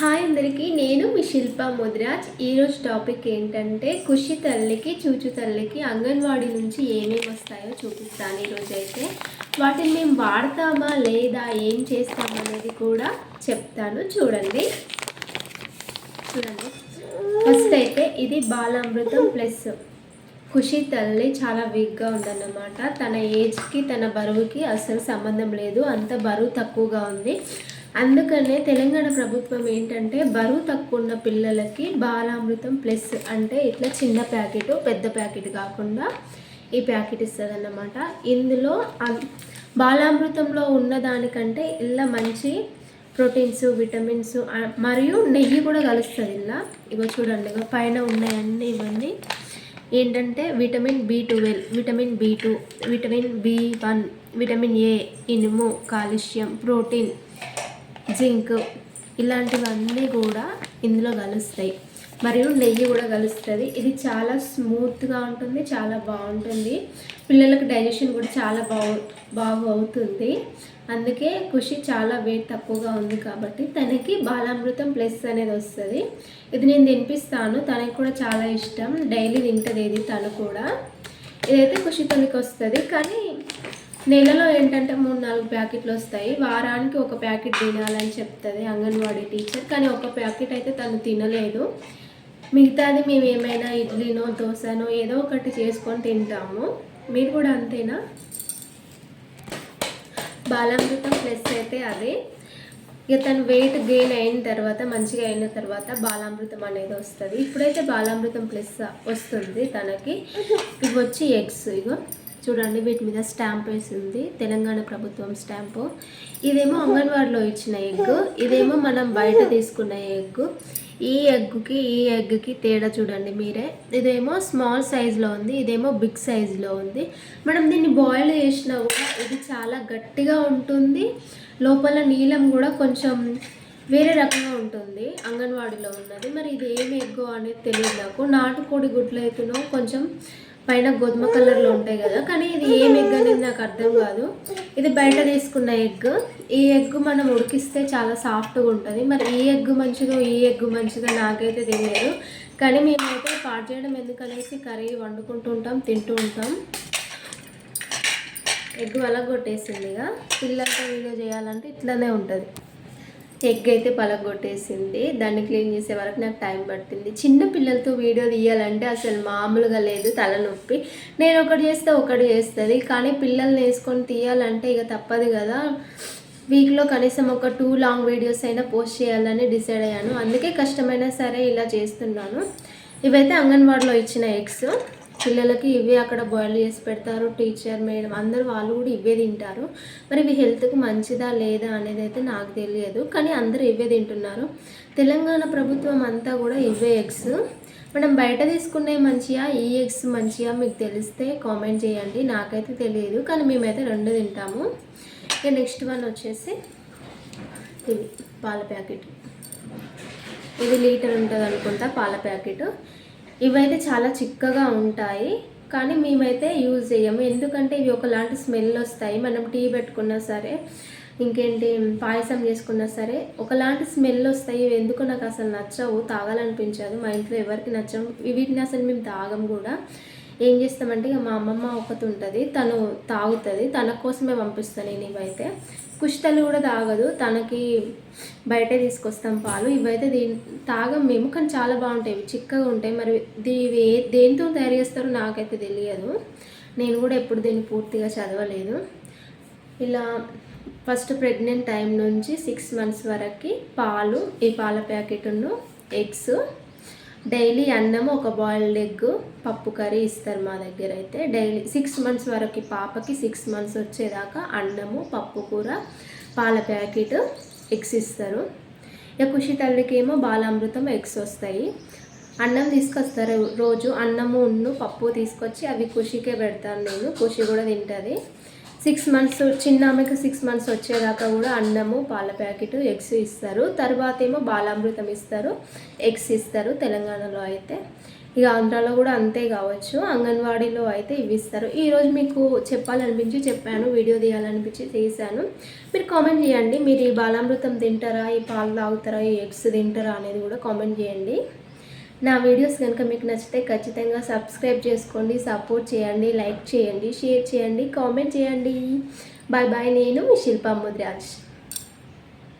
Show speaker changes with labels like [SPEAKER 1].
[SPEAKER 1] Hi అందరికీ నేను మీ శిల్ప ముదిరాజ్. ఈరోజు టాపిక్ ఏంటంటే కుషి తల్లికి చూచు తల్లికి అంగన్వాడీ నుంచి ఏమేమి వస్తాయో చూపిస్తాను ఈరోజు అయితే వాటిని మేము వాడతామా లేదా ఏం చేస్తామా అనేది కూడా చెప్తాను. చూడండి. చూడండి. ఫస్ట్ అయితే ఇది బాలామృతం ప్లస్ ఖుషి తల్లి చాలా వీక్గా ఉందన్నమాట. తన ఏజ్కి తన బరువుకి అసలు సంబంధం లేదు. అంత బరువు తక్కువగా ఉంది. అందుకనే తెలంగాణ ప్రభుత్వం ఏంటంటే బరువు తక్కువ ఉన్న పిల్లలకి బాలామృతం ప్లస్ అంటే ఇట్లా చిన్న ప్యాకెట్ పెద్ద ప్యాకెట్ కాకుండా ఈ ప్యాకెట్ ఇస్తుంది అన్నమాట ఇందులో బాలామృతంలో ఉన్న దానికంటే ఇలా మంచి ప్రోటీన్స్ విటమిన్స్ మరియు నెయ్యి కూడా కలుస్తుంది ఇలా ఇగో చూడండి ఇగో పైన ఉన్నాయన్నీ ఇవన్నీ. ఏంటంటే vitamin B twelve vitamin B two vitamin B one vitamin A ఇనుము కాల్షియం ప్రోటీన్ జింక్ ఇలాంటివన్నీ కూడా ఇందులో కలుస్తాయి. మరియు నెయ్యి కూడా కలుస్తుంది. ఇది చాలా స్మూత్గా ఉంటుంది చాలా బాగుంటుంది. పిల్లలకు డైజెషన్ కూడా చాలా బాగు బాగు అవుతుంది. అందుకే ఖుషి చాలా వెయిట్ తక్కువగా ఉంది కాబట్టి తనకి బాలామృతం ప్లస్ అనేది వస్తుంది. ఇది నేను తినిపిస్తాను. తనకి కూడా చాలా ఇష్టం. డైలీ తింటుంది ఇది తను కూడా. ఇదైతే ఖుషి తనకి వస్తుంది. కానీ నెలలో ఏంటంటే మూడు నాలుగు ప్యాకెట్లు వస్తాయి. వారానికి ఒక ప్యాకెట్ తినాలని చెప్తుంది అంగన్వాడీ టీచర్. కానీ ఒక ప్యాకెట్ అయితే తను తినలేదు. మిగతాది మేము ఏమైనా ఇడ్లీనో దోశనో ఏదో ఒకటి చేసుకొని తింటాము. మీరు కూడా అంతేనా? బాలామృతం ప్లస్ అయితే అదే. ఇక తను వెయిట్ గెయిన్ అయిన తర్వాత మంచిగా అయిన తర్వాత బాలామృతం అనేది వస్తుంది. ఇప్పుడైతే బాలామృతం ప్లస్ వస్తుంది తనకి. ఇవి వచ్చి ఎగ్స్ ఇగో. చూడండి వీటి మీద స్టాంప్ వేసి ఉంది తెలంగాణ ప్రభుత్వం స్టాంపు. ఇదేమో అంగన్వాడిలో ఇచ్చిన ఎగ్ ఇదేమో మనం బయట తీసుకున్న ఎగ్ ఈ ఎగ్కి ఈ ఎగ్కి తేడా చూడండి మీరే. ఇదేమో స్మాల్ సైజులో ఉంది ఇదేమో బిగ్ సైజులో ఉంది. మనం దీన్ని బాయిల్ చేసినా కూడా ఇది చాలా గట్టిగా ఉంటుంది. లోపల నీలం కూడా కొంచెం వేరే రకంగా ఉంటుంది అంగన్వాడీలో ఉన్నది. మరి ఇది ఏమి ఎగ్గో అనేది తెలియదు నాకు. నాటుకోడి గుడ్లు అయితేనో కొంచెం పైన గోధుమ కలర్లో ఉంటాయి కదా కానీ ఇది ఏం ఎగ్ అనేది నాకు అర్థం కాదు. ఇది బయట తీసుకున్న ఎగ్. ఈ ఎగ్ మనం ఉడికిస్తే చాలా సాఫ్ట్గా ఉంటుంది. మరి ఈ ఎగ్ మంచిదో ఈ ఎగ్ మంచిదో నాకైతే తెలియదు. కానీ మేమైతే పాడు చేయడం ఎందుకనేసి కర్రీ వండుకుంటూ ఉంటాం తింటూ ఉంటాం. ఎగ్ కొట్టేసింది ఇక. పిల్లలతో వీడియో చేయాలంటే ఇట్లానే ఉంటుంది. ఎగ్ అయితే పలగొట్టేసింది. దాన్ని క్లీన్ చేసే వరకు నాకు టైం పట్టింది. చిన్న పిల్లలతో వీడియో తీయాలంటే అసలు మామూలుగా లేదు తలనొప్పి నేను ఒకటి చేస్తే ఒకటి చేస్తుంది. కానీ పిల్లల్ని వేసుకొని తీయాలంటే ఇక తప్పదు కదా. వీక్లో కనీసం ఒక టూ లాంగ్ వీడియోస్ అయినా పోస్ట్ చేయాలని డిసైడ్ అయ్యాను. అందుకే కష్టమైనా సరే ఇలా చేస్తున్నాను. ఇవైతే అంగన్వాడీలో ఇచ్చిన ఎగ్స్. పిల్లలకి ఇవే అక్కడ బాయిల్ చేసి పెడతారు టీచర్ మేడం అందరూ వాళ్ళు కూడా ఇవే తింటారు. మరి ఇవి హెల్త్కు మంచిదా లేదా అనేది అయితే నాకు తెలియదు. కానీ అందరూ ఇవే తింటున్నారు. తెలంగాణ ప్రభుత్వం అంతా కూడా ఇవే ఎగ్స్. మనం బయట తీసుకునే మంచియా? ఈ ఎగ్స్ మంచియా? మీకు తెలిస్తే కామెంట్ చేయండి. నాకైతే తెలియదు. కానీ మేమైతే రెండు తింటాము. ఇక నెక్స్ట్ వన్ వచ్చేసి ఇది పాల ప్యాకెట్. ఇది లీటర్ ఉంటుంది అనుకుంటా పాల ప్యాకెట్. ఇవైతే చాలా చిక్కగా ఉంటాయి. కానీ మేమైతే యూజ్ చేయము ఎందుకంటే ఇవి ఒకలాంటి స్మెల్ వస్తాయి. మనం టీ పెట్టుకున్నా సరే ఇంకేంటి పాయసం చేసుకున్నా సరే ఒకలాంటి స్మెల్ వస్తాయి. ఇవి ఎందుకు నాకు అసలు నచ్చవు. తాగాలనిపించదు. మా ఇంట్లో ఎవరికి నచ్చవు. వీటిని అసలు మేము తాగం కూడా. ఏం చేస్తామంటే ఇక మా అమ్మమ్మ ఒకటి ఉంటుంది తను తాగుతుంది తన కోసమే పంపిస్తాను నేను ఇవైతే. కుష్టలు కూడా తాగదు తనకి బయటే తీసుకొస్తాం పాలు. ఇవైతే దీని తాగం మేము కానీ చాలా బాగుంటాయి. చిక్కగా ఉంటాయి. మరి దీ ఇవి దేంతో తయారు చేస్తారో నాకైతే తెలియదు. నేను కూడా ఎప్పుడు దీన్ని పూర్తిగా చదవలేదు. ఇలా ఫస్ట్ ప్రెగ్నెంట్ టైం నుంచి సిక్స్ మంత్స్ వరకు పాలు ఈ పాల ప్యాకెట్ను ఎగ్స్ డైలీ అన్నం ఒక బాయిల్డ్ ఎగ్ పప్పు కర్రీ ఇస్తారు మా దగ్గర అయితే. డైలీ సిక్స్ మంత్స్ వరకు పాపకి సిక్స్ మంత్స్ వచ్చేదాకా అన్నము పప్పు కూర పాల ప్యాకెట్ ఎగ్స్ ఇస్తారు. ఇక ఖుషి తల్లికి ఏమో బాలామృతం ఎగ్స్ వస్తాయి. అన్నం తీసుకొస్తారు. రోజు అన్నము ఉన్ను పప్పు తీసుకొచ్చి అవి ఖుషికే పెడతాను నేను. ఖుషి కూడా తింటుంది. సిక్స్ మంత్స్ చిన్న ఆమెకు సిక్స్ మంత్స్ వచ్చేదాకా కూడా అన్నము పాల ప్యాకెట్ ఎగ్స్ ఇస్తారు. తర్వాత ఏమో బాలామృతం ఇస్తారు ఎగ్స్ ఇస్తారు తెలంగాణలో అయితే. ఇక ఆంధ్రాలో కూడా అంతే కావచ్చు. అంగన్వాడీలో అయితే ఇవి ఇస్తారు. ఈరోజు మీకు చెప్పాలనిపించి చెప్పాను వీడియో తీయాలనిపించి తీశాను. మీరు కామెంట్ చేయండి. మీరు ఈ బాలామృతం తింటారా ఈ పాలు తాగుతారా ఈ ఎగ్స్ తింటారా అనేది కూడా కామెంట్ చేయండి. నా వీడియోస్ కనుక మీకు నచ్చితే ఖచ్చితంగా సబ్స్క్రైబ్ చేసుకోండి సపోర్ట్ చేయండి లైక్ చేయండి షేర్ చేయండి కామెంట్ చేయండి. బాయ్ బాయ్ నేను మీ శిల్పా ముద్రాజ్.